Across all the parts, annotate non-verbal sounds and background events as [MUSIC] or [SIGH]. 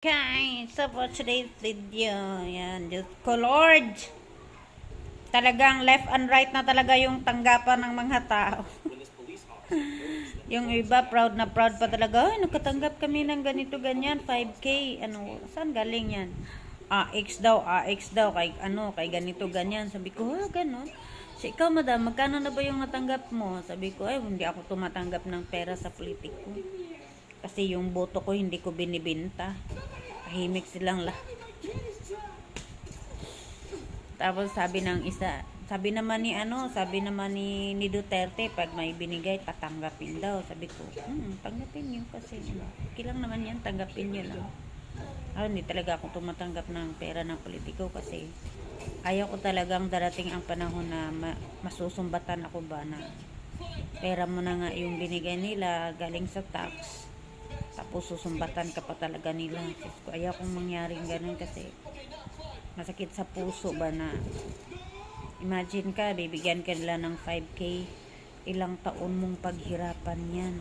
Guys, so for today's video, yan, Diyos ko. Talagang left and right na talaga yung tanggapan ng mga tao. [LAUGHS] yung iba, proud na proud pa talaga. Ay, nakatanggap kami ng ganito, ganyan, 5K. Ano, saan galing yan? AX daw, AX daw, kay ano, kay ganito, ganyan. Sabi ko, ha, ganon. So, ikaw, madam, magkano na ba yung natanggap mo? Sabi ko, ay, hindi ako tumatanggap ng pera sa politiko. Kasi yung boto ko hindi ko binibenta. Tahimik silang lah. Tapos sabi ng isa, sabi naman ni ano, sabi naman ni, ni Duterte, pag may binigay, tatanggapin daw. Sabi ko, hmm, tanggapin niyo kasi. ano, Okay lang naman yan, tanggapin niyo lang. Ah, hindi talaga ako tumatanggap ng pera ng politiko kasi ayaw ko talagang darating ang panahon na ma- masusumbatan ako ba na pera mo na nga yung binigay nila galing sa tax tapos susumbatan ka pa talaga nila. Ko, ayaw kong mangyaring ganun kasi masakit sa puso ba na. Imagine ka, bibigyan ka nila ng 5k ilang taon mong paghirapan yan.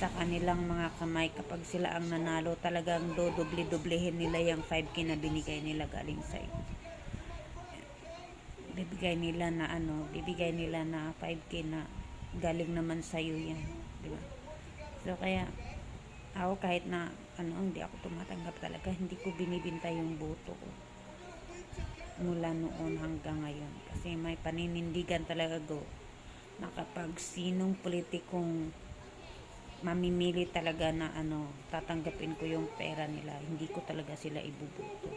Sa kanilang mga kamay kapag sila ang nanalo talagang dodoble-doblehin nila yung 5k na binigay nila galing sa bibigay nila na ano bibigay nila na 5k na galing naman sa iyo yan di ba? So kaya ako kahit na ano hindi ako tumatanggap talaga hindi ko binibinta yung boto ko. Mula noon hanggang ngayon. Kasi may paninindigan talaga go na kapag sinong politikong mamimili talaga na ano tatanggapin ko yung pera nila hindi ko talaga sila ibubuto